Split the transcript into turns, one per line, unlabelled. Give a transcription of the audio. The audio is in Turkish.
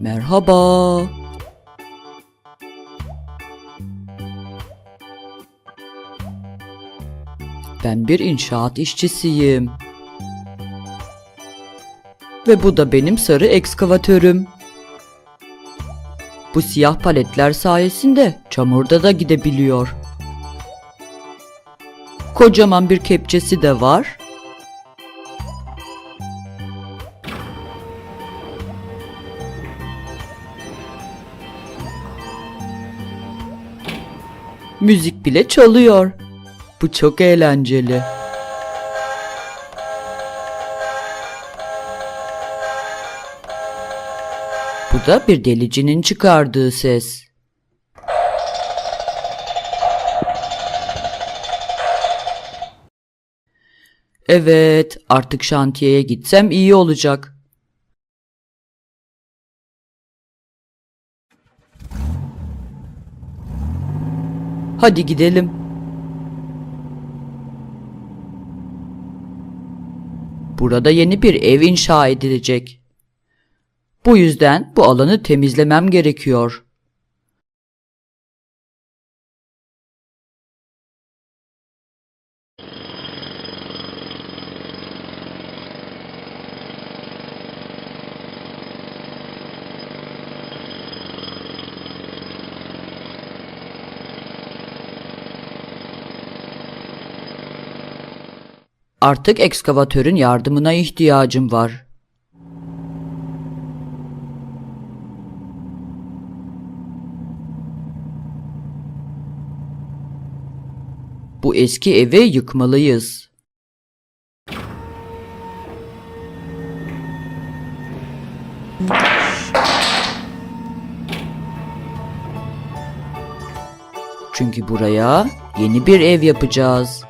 Merhaba. Ben bir inşaat işçisiyim. Ve bu da benim sarı ekskavatörüm. Bu siyah paletler sayesinde çamurda da gidebiliyor. Kocaman bir kepçesi de var. Müzik bile çalıyor. Bu çok eğlenceli. Bu da bir delicinin çıkardığı ses. Evet, artık şantiyeye gitsem iyi olacak. Hadi gidelim. Burada yeni bir ev inşa edilecek. Bu yüzden bu alanı temizlemem gerekiyor. Artık ekskavatörün yardımına ihtiyacım var. Bu eski evi yıkmalıyız. Çünkü buraya yeni bir ev yapacağız.